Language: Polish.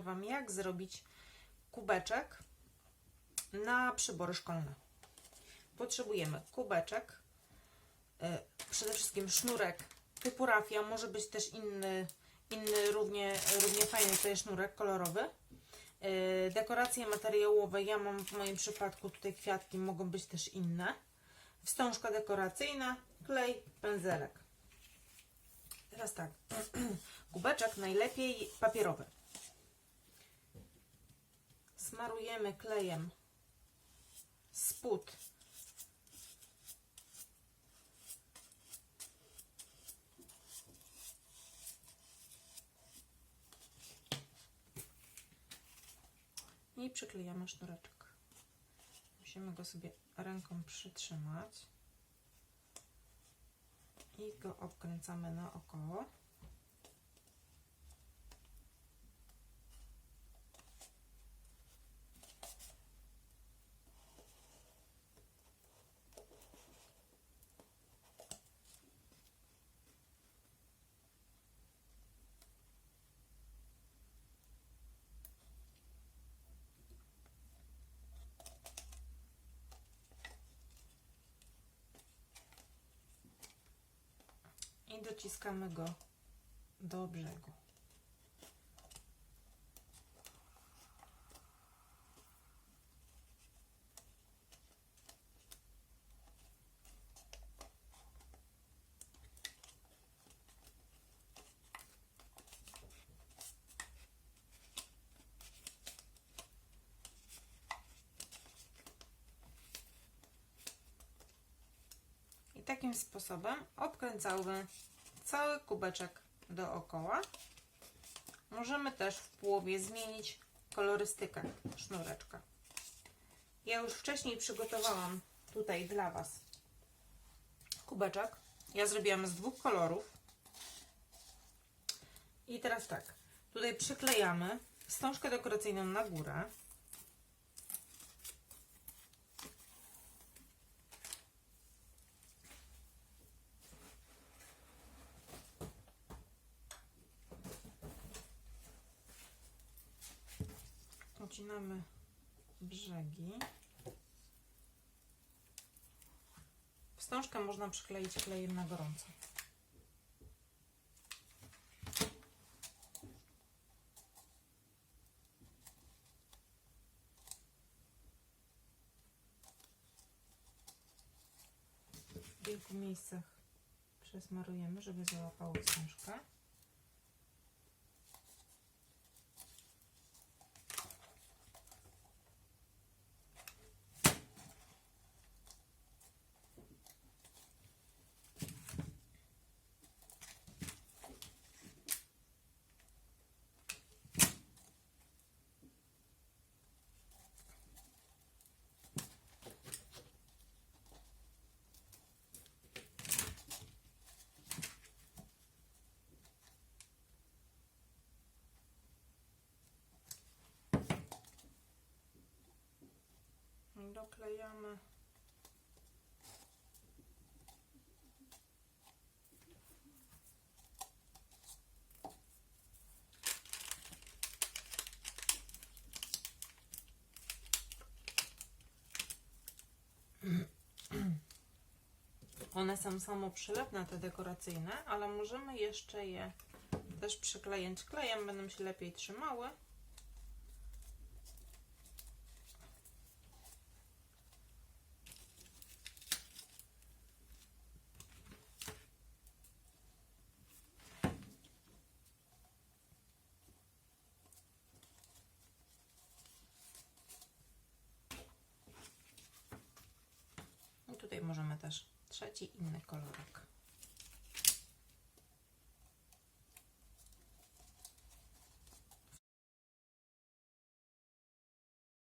Wam, jak zrobić kubeczek na przybory szkolne. Potrzebujemy kubeczek, y, przede wszystkim sznurek typu rafia, może być też inny, inny równie, równie fajny tutaj sznurek kolorowy. Y, Dekoracje materiałowe, ja mam w moim przypadku tutaj kwiatki, mogą być też inne. Wstążka dekoracyjna, klej, pędzelek. Teraz tak, kubeczek najlepiej papierowy. Smarujemy klejem spód i przyklejamy sznureczek. Musimy go sobie ręką przytrzymać i go obkręcamy naokoło. I dociskamy go do brzegu. Takim sposobem obkręcamy cały kubeczek dookoła. Możemy też w połowie zmienić kolorystykę sznureczka. Ja już wcześniej przygotowałam tutaj dla Was kubeczek. Ja zrobiłam z dwóch kolorów. I teraz tak, tutaj przyklejamy wstążkę dekoracyjną na górę. Ucinamy brzegi. Wstążkę można przykleić klejem na gorąco. W kilku miejscach przesmarujemy, żeby załapało wstążkę. Doklejamy One są samo przylepne, te dekoracyjne, ale możemy jeszcze je też przyklejać klejem, będą się lepiej trzymały. Możemy też trzeci inny kolorek.